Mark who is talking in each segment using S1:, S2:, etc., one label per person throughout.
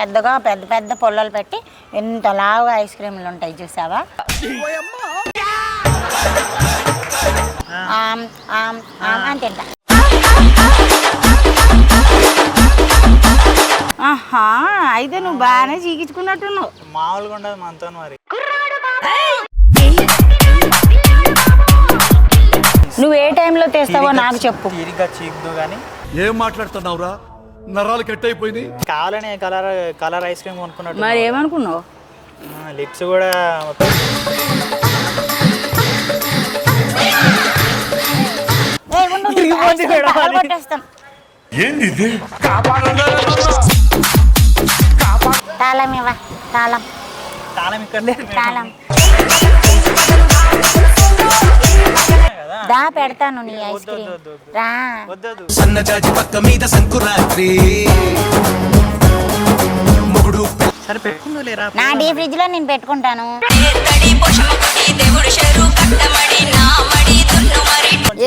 S1: పెద్దగా పెద్ద పెద్ద పొల్లలు పెట్టి ఎంత లావుగా ఐస్ క్రీములు ఉంటాయి చూసావా అని తింటా ఆహా అయితే నువ్వు బాగానే చీకించుకున్నట్టున్నావు
S2: మామూలుగా ఉండదు మనతో మరి
S1: నువ్వు ఏ టైంలో తెస్తావో నాకు చెప్పు
S3: ఏం మాట్లాడుతున్నావురా నరాలు కట్ అయిపోయింది
S2: కావాలని కలర్ కలర్ ఐస్ క్రీమ్ కొనుక్కున్నట్టు
S1: మరి ఏమనుకున్నావు?
S2: లిప్స్ కూడా.
S3: ఏంది ఇది
S1: తాళం ఇవ్వ తాళం.
S2: తాళం ఇక్కడ.
S1: తాళం. దా పెడతాను నీ ఐస్
S2: వద్దు,
S1: క్రీమ్. రా.
S4: సన్నజాజి పక్క మీద సంకురాత్రి. మొగుడు
S2: సరే పెట్టుకుందు లేరా
S1: నా డీ ఫ్రిడ్జ్లో నేను పెట్టుకుంటాను.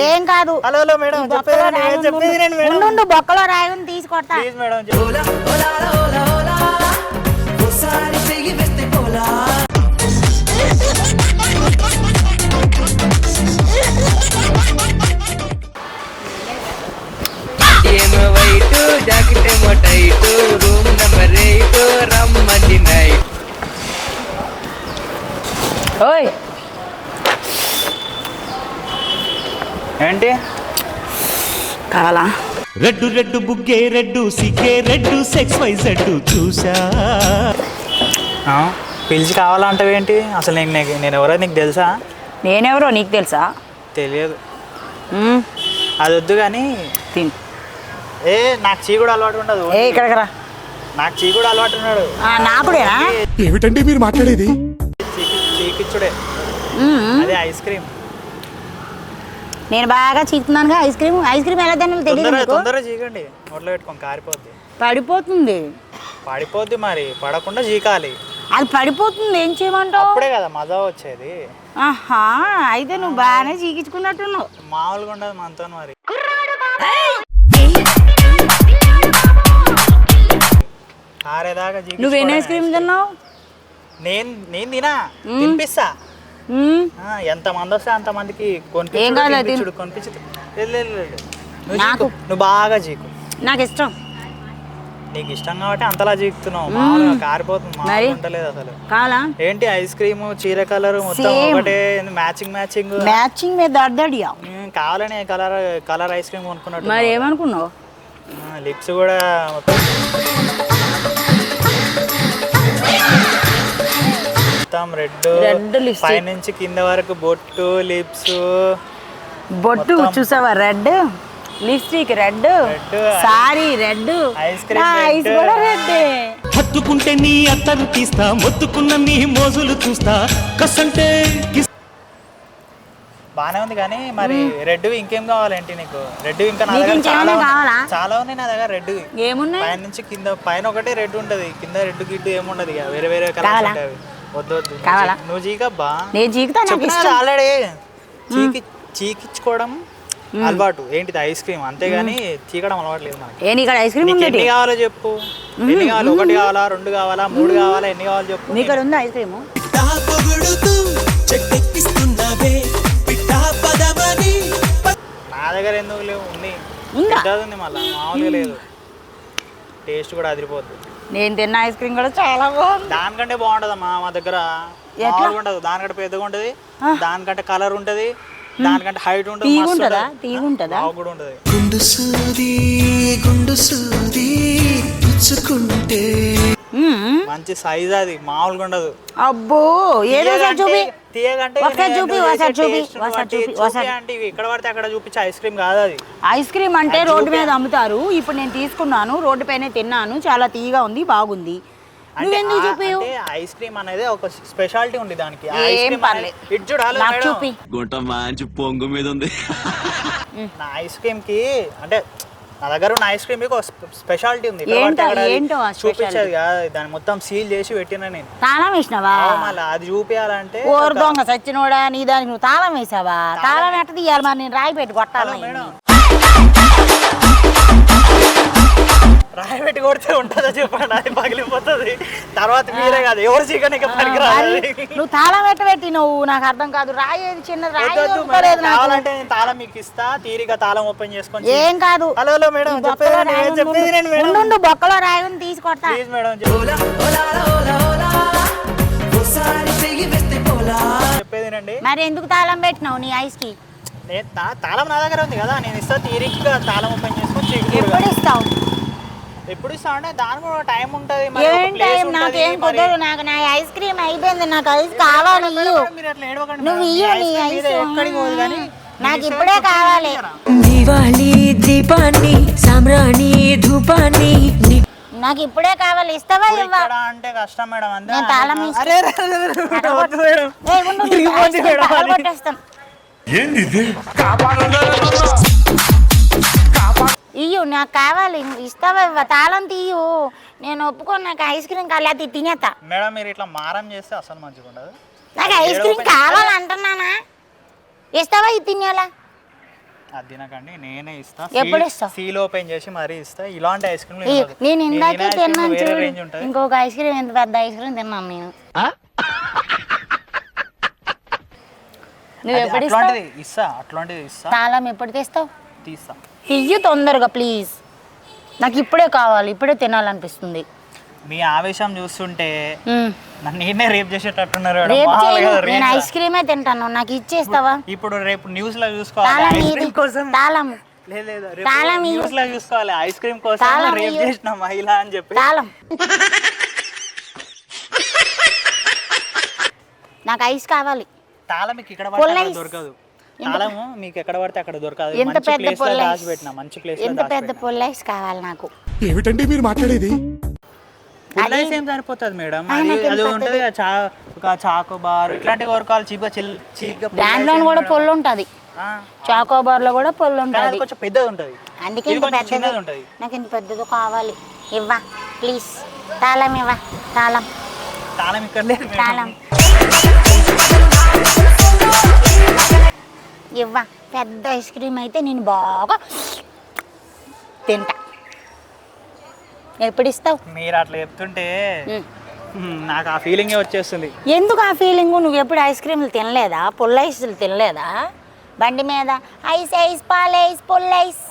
S1: ఏం కాదు.
S2: హలో హలో మేడం చెప్పేది
S1: రాయి
S2: నేను
S1: ఉంది,
S2: చెప్పేది నేను
S1: ఉండు,
S2: మేడం.
S1: ఉండు, బొక్కలో రాయి తీసి కొడతా.
S2: ప్లీజ్ మేడం
S5: జాకెట్ ఏమో tight room number eight night.
S1: ఓయ్.
S2: ఏంటి?
S1: కావాలా?
S6: రెడ్డు రెడ్డు బుగ్గే రెడ్డు సిగ్గే రెడ్డు సెక్స్ వై జెడ్డు చూసా
S2: ఆ, పిలిచి కావాలంటావు ఏంటి అసలు నేను నీకు- నేను ఎవరో నీకు తెలుసా?
S1: నేనెవరో నీకు తెలుసా?
S2: తెలియదు. అది వద్దు కానీ
S1: తిను.
S2: ఏ నాకు చీ కూడా అలవాటు ఉండదు.
S1: ఏ ఇక్కడికి రా.
S2: నాకు చీ కూడా అలవాటు ఉన్నాడు.
S1: నాకుడేనా?
S3: ఏమిటండి మీరు మాట్లాడేది?
S2: చీకి చీకిచ్చుడే. అదే ఐస్ క్రీమ్.
S1: నేను బాగా చీకుతున్నానుగా ఐస్ క్రీమ్. ఐస్ క్రీమ్ ఎలా తినాలో తెలియదు
S2: తొందరగా చీకండి. నోట్లో పెట్టుకొని కారిపోద్ది.
S1: పడిపోతుంది.
S2: పడిపోద్ది మరి. పడకుండా చీకాలి.
S1: అది పడిపోతుంది. ఏం చేయమంటావు?
S2: అప్పుడే కదా మజా వచ్చేది.
S1: ఆహా అయితే నువ్వు బాగానే చీకించుకున్నట్టున్నావు.
S2: మామూలుగా ఉండదు మనతో మరి. ఆరేదాకా
S1: నువ్వు ఐస్. క్రీమ్ తిన్నావు?
S2: నేను నేను తినా. తినిపిస్తా. ఎంత మంది వస్తే అంత మందికి. కొనిపించుడు. నువ్వు
S1: నాకు-
S2: చీకు. నువ్వు బాగా చీకు
S1: నాకు ఇష్టం.
S2: నీకు ఇష్టం కాబట్టి అంతలా చీకుతున్నావు మామూలుగా కారిపోతుంది ఉంటలేదు అసలు.
S1: కావాలా?
S2: ఏంటి ఐస్ క్రీమ్ చీర కలర్ మొత్తం. ఒకటే మ్యాచింగ్ మ్యాచింగ్.
S1: మ్యాచింగ్ మీద దడ్దడియా?
S2: కావాలని కలర్ కలర్ ఐస్ క్రీమ్ కొనుక్కున్నట్టు
S1: మరి ఏమనుకున్నావు?
S2: లిప్స్ కూడా మొత్తం మొత్తం రెడ్
S1: Red lipstick.
S2: పైనుంచి కింద వరకు బొట్టు లిప్స్
S1: బొట్టు చూసావా red lipstick red. Sorry red ice. కూడా రెడ్
S6: హత్తుకుంటే నీ అత్తను తీస్తా మొత్తుకున్న నీ మోజులు చూస్తా కసంటే కిస్
S2: బానే ఉంది కానీ మరి రెడ్ ఇంకేం కావాలేంటి నీకు రెడ్ ఇంకా నా
S1: నీకు
S2: దగ్గర చాలా ఉన్నాయి.
S1: కావాలా?
S2: చాలా ఉన్నాయి నా దగ్గర రెడ్
S1: ఏమున్నాయి
S2: పైన నుంచి కింద పైన ఒకటే రెడ్ ఉంటది కింద రెడ్ గిడ్డు ఏముండదు ఇక వేరే వేరే కలర్స్? ఉంటాయి అవి. వద్దు వద్దు. నువ్వు
S1: కావాలా?
S2: చీ- నువ్వు చీకబ్బా.
S1: నేను నాకు ఇష్టం.
S2: ఆల్రెడీ చీకి చీకించుకోవడం అలవాటు. ఏంటిది ఐస్ క్రీమ్? అంతేగాని చీకడం అలవాటు లేదు నాకు.
S1: ఏ నీకు ఐస్ క్రీమ్ ఉంది
S2: ఎన్ని కావాలో చెప్పు. ఎన్ని కావాలి? ఒకటి కావాలా? రెండు కావాలా? మూడు కావాలా? ఎన్ని కావాలో చెప్పు.
S1: నీకు ఉంది ఐస్ క్రీమ్?
S2: నా దగ్గర ఎందుకు లేవు? ఉంది.
S1: ఉందా?
S2: మళ్ళీ. మామూలుగా లేదు. టేస్ట్ కూడా అదిరిపోద్ది.
S1: నేను తిన్న ఐస్ క్రీమ్ కూడా చాలా బాగుంది.
S2: దానికంటే బాగుంటదమ్మా మా దగ్గర. ఉండదు. దానికంటే పెద్దగా ఉంటది. దానికంటే కలర్ ఉంటది. దానికంటే హైట్ ఉంటుంది.
S1: తీగ
S2: మస్తు
S1: ఉంటుందా?
S2: ఉంటది.
S1: తీగ ఉంటుందా?
S2: బాగా కూడా ఉంటది.
S4: గుండు సూది గుండు సూది పుచ్చుకుంటే.
S2: మంచి సైజ్ అది మామూలుగా ఉండదు.
S1: అబ్బో ఏదో చూపి?
S2: ఎక్కడ పడితే అక్కడ చూపించే ఐస్ క్రీమ్ కాదు అది.
S1: ఐస్ క్రీమ్ అంటే రోడ్డు మీద అమ్ముతారు. ఇప్పుడు నేను తీసుకున్నాను రోడ్డు పైన తిన్నాను చాలా తీయగా ఉంది బాగుంది. నువ్వెందుకు
S2: ఐస్ క్రీమ్ అనేది ఒక స్పెషాలిటీ ఉంది దానికి. ఆ
S1: ఏం
S2: ఐస్ క్రీమ్
S1: పర్లేదు.
S2: అనేది- ఇటు చూడు హలో
S1: నాకు
S2: మేడం.
S1: చూపి.
S6: గుంట మంచి పొంగు మీద ఉంది.
S2: నా ఐస్ క్రీమ్కి అంటే నా దగ్గర ఉన్న ఐస్ క్రీమ్ ఒక స్పెషాలిటీ ఉంది.
S1: ఏంటో-
S2: చూపించేది కాదు. దాన్ని మొత్తం సీల్ చేసి పెట్టిన నేను.
S1: తాళం వేసినావా?
S2: మళ్ళీ అది చూపించాలంటే
S1: ఓరు దొంగ సచ్చినోడా నీ దానికి నువ్వు తాళం వేసావా? తాళం ఎట్ట తీయాలి మరి? నేను రాయి పెట్టి కొట్టాలి
S2: రాయి పెట్టి కొడితే ఉంటుందా చెప్పండి అది పగిలిపోతుంది. తర్వాత మీరే కాదు ఎవరు చికెన్ ఇక
S1: మరి
S2: పనికిరాదు
S1: నువ్వు తాళం ఎట్ట పెట్టి నువ్వు నాకు అర్థం కాదు. రాయి ఏది చిన్న రాయి దొరకలేదు నాకు.
S2: కావాలంటే నేను తాళం మీకు ఇస్తా తీరిక తాళం ఓపెన్ చేసుకొని
S1: ఏం కాదు.
S2: హలో హలో మేడం చెప్పేది
S1: బొక్కలో
S2: నేను
S1: రాయి
S2: చెప్పేది నేను. మేడం.
S1: ఉండు, బొక్కలో రాయి ఉంది తీసుకొడతా
S2: ప్లీజ్ మేడం చెప్పు.
S4: ఓసారి చెయ్యి వేస్తే పోలా
S2: చెప్పేది నండి
S1: మరి ఎందుకు తాళం పెట్టినావు నీ
S2: ఐస్కి? తాళం నా దగ్గర ఉంది కదా నేను ఇస్తా తీరికగా తాళం ఓపెన్ చేసుకొని
S1: ఎప్పుడు ఇస్తావు?
S2: ఎప్పుడు ఇస్తా అంటే దానికి కూడా టైం ఉంటుంది
S1: ఏం టైం నాకేం
S2: మరి-
S1: కుదరదు నాకు నా ఐస్ క్రీమ్ అయిపోయింది నాకు ఐస్ కావాలి నువ్వు. ఇయ్యు
S2: ఐస్ ఎక్కడికి పోదు కానీ
S1: నాకు ఇప్పుడే కావాలి?
S7: దివాళీ దీపాన్ని సామ్రాణి ధూపాన్ని
S1: నాకు ఇప్పుడే కావాలి ఇస్తావా ఇవ్వా?
S2: అంటే కష్టం మేడం అంతే.
S1: తాళం
S2: అరే మేడం.
S3: ఏంది ఇది?
S1: ఇయ్యు నాకు కావాలి ఇస్తావా ఇవ్వ తాళం తీయు. నేను ఒప్పుకోను నాకు ఐస్ క్రీమ్ కావాలి అది తినేత.
S2: మేడం మీరు ఇట్లా మారం చేస్తే అసలు మంచిగా ఉండదు.
S1: నాకు ఐస్ క్రీమ్ కావాలంటున్నానా? ఇస్తావా ఇది తినేలా?
S2: అది తినకండి నేనే ఇస్తా.
S1: ఎప్పుడు ఇస్తావ్?
S2: సీల్ ఓపెన్ చేసి మరీ ఇస్తా. ఇలాంటి ఐస్ క్రీమ్.
S1: నేను ఇందాకే తిన్నాను చూడు. ఇంకొక ఐస్ క్రీమ్ ఎంత పెద్ద ఐస్ క్రీమ్ తిన్నాను నేను నువ్వు ఎప్పుడు
S2: ఇస్తా అట్లాంటిది ఇస్తా.
S1: తాళం ఎప్పుడు తెస్తావు?
S2: తీస్తా
S1: ఇయ్యు తొందరగా ప్లీజ్ నాకు ఇప్పుడే కావాలి ఇప్పుడే తినాలనిపిస్తుంది
S2: మీ ఆవేశం చూస్తుంటే. నన్ను నేనే రేపు చేసేటట్టున్నారు.
S1: రేపు చేయను నేను. ఐస్ క్రీమే తింటాను నాకు ఇచ్చేస్తావా
S2: ఇప్పుడు రేపు న్యూస్లో చూసుకోవాలి
S1: తాళం
S2: ఐస్ క్రీమ్ కోసం
S1: తాళం
S2: లేదు, లేదు,
S1: తాళం.
S2: న్యూస్లో చూసుకోవాలి ఐస్ క్రీమ్ కోసం
S1: తాళం
S2: రేపు. చేసిన మహిళ అని చెప్పి
S1: తాళం నాకు ఐస్ కావాలి
S2: తాళం మీకు ఇక్కడ పడితే
S1: పుల్ల
S2: అక్కడ
S1: ఐస్.
S2: దొరకదు తాళము మీకు ఎక్కడ పడితే అక్కడ దొరకదు.
S1: ఎంత
S2: మంచి
S1: పెద్ద
S2: ప్లేస్లో
S1: పుల్ల ఐస్
S2: దాచి పెట్టిన మంచి ప్లేస్లో
S1: ఎంత పెద్ద
S2: పెట్టిన
S1: పుల్ల ఐస్ కావాలి నాకు?
S3: ఏమిటండి మీరు మాట్లాడేది?
S2: పుల్ల ఐస్ ఏం సరిపోతుంది మేడం? అది ఉంటుంది ఒక చాకో బార్ ఇట్లాంటివి కోరుకోవాలి చీప్గా చిల్ పుల్ల
S1: దాంట్లో కూడా. పొల్లు ఉంటుంది.
S2: ఆ,
S1: చాకోబార్లో కూడా పొల్లు ఉంటుంది.
S2: కొంచెం పెద్దది ఉంటుంది.
S1: అందుకే ఇంత పెద్దది.
S2: ఉంటుంది.
S1: నాకు ఇంత పెద్దది కావాలి. ఇవ్వా ప్లీజ్ తాళం ఇవ్వ. తాళం.
S2: తాళం ఇక్కడ లేదు.
S1: తాళం. ఇవ్వ. పెద్ద ఐస్ క్రీమ్ అయితే నేను బాగా తింటా. ఎప్పుడు ఇస్తావు?
S2: మీరు అట్లా చెప్తుంటే నాకు ఆ ఫీలింగే వచ్చేస్తుంది.
S1: ఎందుకు ఆ ఫీలింగ్ నువ్వు ఎప్పుడు ఐస్ క్రీమ్లు తినలేదా? పుల్ల ఐస్లు తినలేదా? బండి మీద ఐస్ ఐస్ పాల ఐస్ పుల్ల ఐస్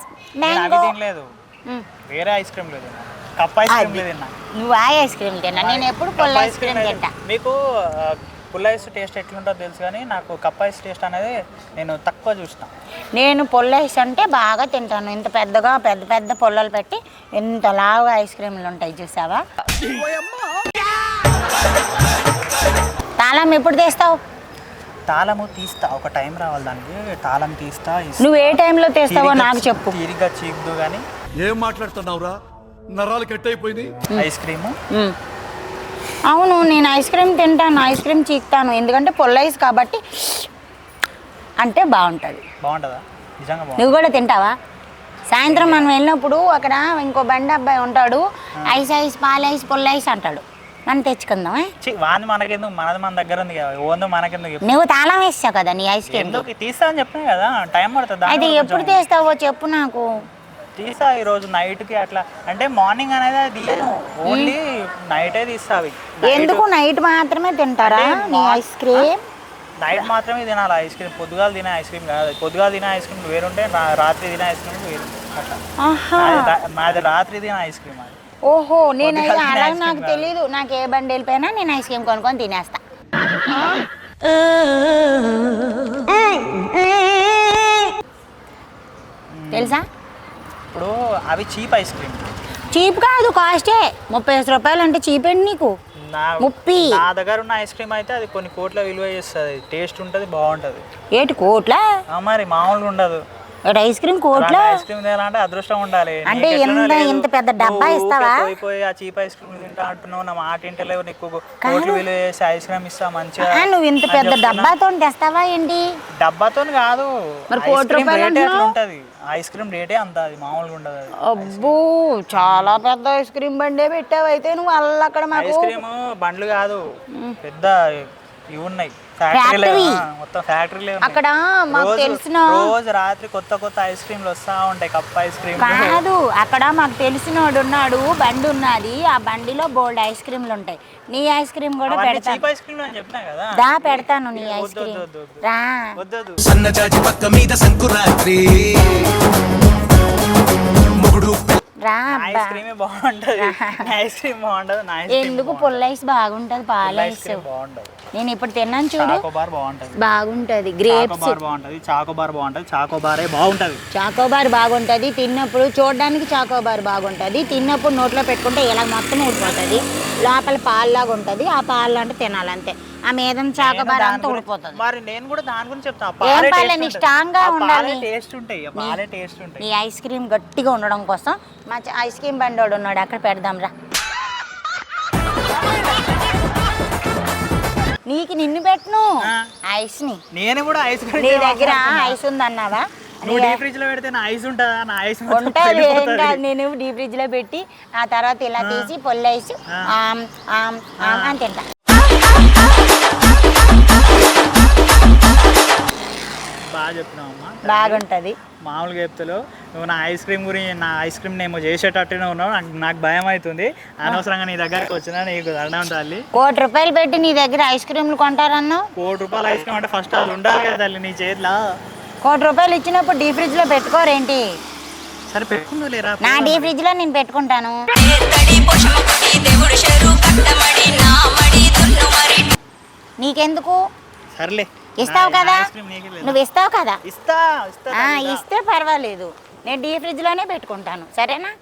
S1: మ్యాంగో.
S2: తినలేదు. వేరే ఐస్ క్రీమ్ లేదు కప్ ఐస్ క్రీమ్ లేదు తిన్నా.
S1: నువ్వు ఆ ఐస్ క్రీమ్ తిన్నా. నేను ఎప్పుడు పుల్ల
S2: కప్
S1: ఐస్ క్రీమ్. తింటా.
S2: మీకు పుల్ల ఐస్ టేస్ట్ ఎట్లుంటుందో తెలుసు కానీ నాకు కప్ ఐస్ టేస్ట్ అనేది నేను తక్కువ చూసిన
S1: నేను పుల్ల ఐస్ అంటే బాగా తింటాను. ఇంత పెద్దగా పెద్ద పెద్ద పుల్లలు పెట్టి ఇంత లావుగా ఐస్ క్రీమ్లు ఉంటాయి చూసావా? తాళం ఎప్పుడు తెస్తావు?
S2: తాళము తీస్తా. ఒక టైం రావాలి దానికి. తాళం తీస్తా.
S1: నువ్వు ఏ టైంలో తెస్తావో నాకు చెప్పు.
S2: తీరిగ్గా చీకుదు కానీ
S3: ఏం మాట్లాడుతున్నావురా? నరాలు కట్ అయిపోయింది
S2: ఐస్ క్రీము.
S1: అవును నేను ఐస్ క్రీమ్ తింటాను ఐస్ క్రీమ్ చీకుతాను. ఎందుకంటే పుల్ల ఐస్ కాబట్టి అంటే బాగుంటుంది.
S2: బాగుంటుందా? నిజంగా
S1: నువ్వు కూడా తింటావా? సాయంత్రం మనం వెళ్ళినప్పుడు అక్కడ ఇంకో బండి అబ్బాయి ఉంటాడు ఐస్ ఐస్ పాల ఐస్ పుల్ల ఐస్ అంటాడు.
S2: ఛీ, వాంది మనకెందుకు? మనది మన దగ్గర ఉంది కదా. ఓంది మనకెందుకు.
S1: నువ్వు తాళం వేసావు కదా నీ ఐస్ క్రీమ్
S2: తీస్తా అని చెప్పినా కదా. టైం పడుతుంది.
S1: అయితే ఎప్పుడు తెస్తావో చెప్పు నాకు.
S2: తీసా ఈ రోజు నైట్కి అట్లా. అంటే మార్నింగ్ అనేది అది తీయను. ఓన్లీ నైటే తీస్తా అవి.
S1: ఎందుకు? నైట్ మాత్రమే తింటారా నీ ఐస్ క్రీమ్?
S2: నైట్ మాత్రమే తినాలి ఐస్ క్రీమ్. పొద్దుగాల తినే ఐస్ క్రీమ్ కాదు. పొద్దుగాల తినే ఐస్ క్రీమ్ వేరుంటే రాత్రి తినే ఐస్ క్రీమ్ వేరు. అట్లా. నాది రాత్రి తినే ఐస్ క్రీమ్ అది.
S1: ఓహో నేను
S2: పొద్దుగాల తినే
S1: అలా
S2: ఐస్ క్రీమ్
S1: నాకు. తెలియదు నాకు ఏ బండి వెళ్ళిపోయినా నేను ఐస్ క్రీమ్ కొనుక్కొని తినేస్తా. తెలుసా?
S2: ఇప్పుడు అవి చీప్ ఐస్ క్రీమ్.
S1: చీప్ కాదు కాస్టే ముప్పై ఐదు రూపాయలు అంటే చీప్ అండి నీకు?
S2: నా
S1: ముప్పి.
S2: నా దగ్గర ఉన్న ఐస్ క్రీమ్ అయితే అది కొన్ని కోట్ల విలువ చేస్తుంది. టేస్ట్ ఉంటుంది బాగుంటుంది.
S1: ఏటి కోట్ల?
S2: మరి మామూలుగా ఉండదు.
S1: ఐస్ క్రీమ్ కోట్ల
S2: ఐస్ క్రీమ్ తినాలంటే అదృష్టం ఉండాలి.
S1: అంటే ఎంత-. ఇంత పెద్ద డబ్బా ఇస్తావా?
S2: పోయి ఆ చీప్ ఐస్ క్రీమ్ తింటా అంటున్నావు నా మాట ఇంటలేవు నీకు. కోట్లు విలువ చేసి ఐస్ క్రీమ్ ఇస్తా మంచిగా
S1: నువ్వు ఇంత పెద్ద. డబ్బాతో తెస్తావా ఏంటి?
S2: డబ్బాతో కాదు.
S1: మరి కోటి రూపాయలు?
S2: ఉంటది. ఐస్ క్రీమ్ రేటే అంత అది మామూలుగా ఉండదు
S1: అబ్బో చాలా పెద్ద ఐస్ క్రీమ్ బండే పెట్టావు అయితే నువ్వు అల్ల అక్కడ
S2: ఐస్ క్రీమ్ బండ్లు కాదు. పెద్ద ఇవి ఉన్నాయి.
S1: ఫ్యాక్టరీ.
S2: ఆ, మొత్తం ఫ్యాక్టరీలే ఉన్నాయి.
S1: అక్కడ మాకు తెలిసిన
S2: రోజు రాత్రి కొత్త కొత్త ఐస్ క్రీమ్లు వస్తా ఉంటాయి కప్ ఐస్ క్రీమ్
S1: కాదు అక్కడ మాకు తెలిసినోడు ఉన్నాడు బండి ఉన్నది ఆ బండిలో బోల్డ్ ఐస్ క్రీమ్లు ఉంటాయి. నీ ఐస్ క్రీమ్ కూడా పెడతాను.
S2: ఐస్ క్రీమ్ అని చెప్పినా కదా?
S1: దా పెడతాను నీ ఐస్ క్రీమ్. రా.
S4: సన్నజాజి పక్క మీద సంకురాత్రి.
S2: ఐస్ క్రీమే బాగుంటది. ఐస్ క్రీమ్ బాగుంటది
S1: ఎందుకు పుల్ల ఐస్ బాగుంటది పాల
S2: ఐస్
S1: ఐస్
S2: క్రీమ్ బాగుంటది
S1: నేను ఇప్పుడు తిన్నాను చూడు.
S2: చాకోబార్ బాగుంటది.
S1: బాగుంటది. గ్రేప్స్
S2: చాకోబార్ బాగుంటది. చాకోబార్ బాగుంటది. చాకోబారే బాగుంటది.
S1: చాకోబార్ బాగుంటది. తిన్నప్పుడు చూడడానికి చాకోబార్ బాగుంటది. తిన్నప్పుడు నోట్లో పెట్టుకుంటే ఇలా మొత్తం ఊడిపోతుంది. లోపల పాల్లాగా ఉంటది. ఆ పాలు అంటే తినాలంతే. ఆ మీద చాకోబార్ అంతా ఊడిపోతుంది.
S2: మరి నేను కూడా దాని గురించి చెప్తా.
S1: ఏం
S2: పాలే
S1: నీ strong గా ఉండాలి.
S2: టేస్ట్ ఉంటాయి ఆ పాలే టేస్ట్ ఉంటాయి
S1: నీ ఐస్ క్రీమ్ గట్టిగా ఉండడం కోసం మా ఐస్ క్రీమ్ బండోడు ఉన్నాడు. అక్కడ పెడదాం రా నీకు నిన్ను పెట్టను. ఐస్ని
S2: నేను కూడా ఐస్
S1: నీ దగ్గర ఐస్ ఉందన్నావా?
S2: నువ్వు డీప్ ఫ్రిడ్జ్లో పెడితే నా ఐస్ ఉంటుందా? నా ఐస్ మొత్తం
S1: ఉంటుంది. ఏం
S2: వెళ్ళిపోతది.
S1: కాదు నేను డీప్ ఫ్రిడ్జ్లో పెట్టి ఆ తర్వాత ఇలా తీసి పొల్ల ఐస్ ఆమ్ ఆమ్ ఆమ్ అని తింటా.
S2: బాగా చెప్పినావు అమ్మా
S1: బాగుంటది.
S2: మామూలుగా చెప్తావు నువ్వు నా ఐస్ క్రీమ్ గురించి నా ఐస్ క్రీమ్ నేను చేసేటట్టునే ఉన్నావు నాకు నాకు భయం అవుతుంది అనవసరంగా నీ దగ్గరికి వచ్చినా నీకు దండం తల్లి.
S1: కోటి రూపాయలు పెట్టి నీ దగ్గర ఐస్ క్రీమ్లు కొంటారన్నావు?
S2: కోటి రూపాయలు ఐస్ క్రీమ్ అంటే ఫస్ట్ అది ఉండాలి కదా తల్లి నీ చేతిలో.
S1: కోటి రూపాయలు ఇచ్చినప్పుడు డీప్ ఫ్రిడ్జ్లో పెట్టుకోరేంటి?
S2: సరే పెట్టుకుందు లేరా?
S1: నా డీప్ ఫ్రిడ్జ్లో నేను పెట్టుకుంటాను. నీకెందుకు?
S2: సర్లే.
S1: ఇస్తావు కదా. నువ్వు ఇస్తావు కదా?
S2: ఇస్తా
S1: పర్వాలేదు. నేను డీప్ ఫ్రిడ్జ్లోనే పెట్టుకుంటాను. సరేనా?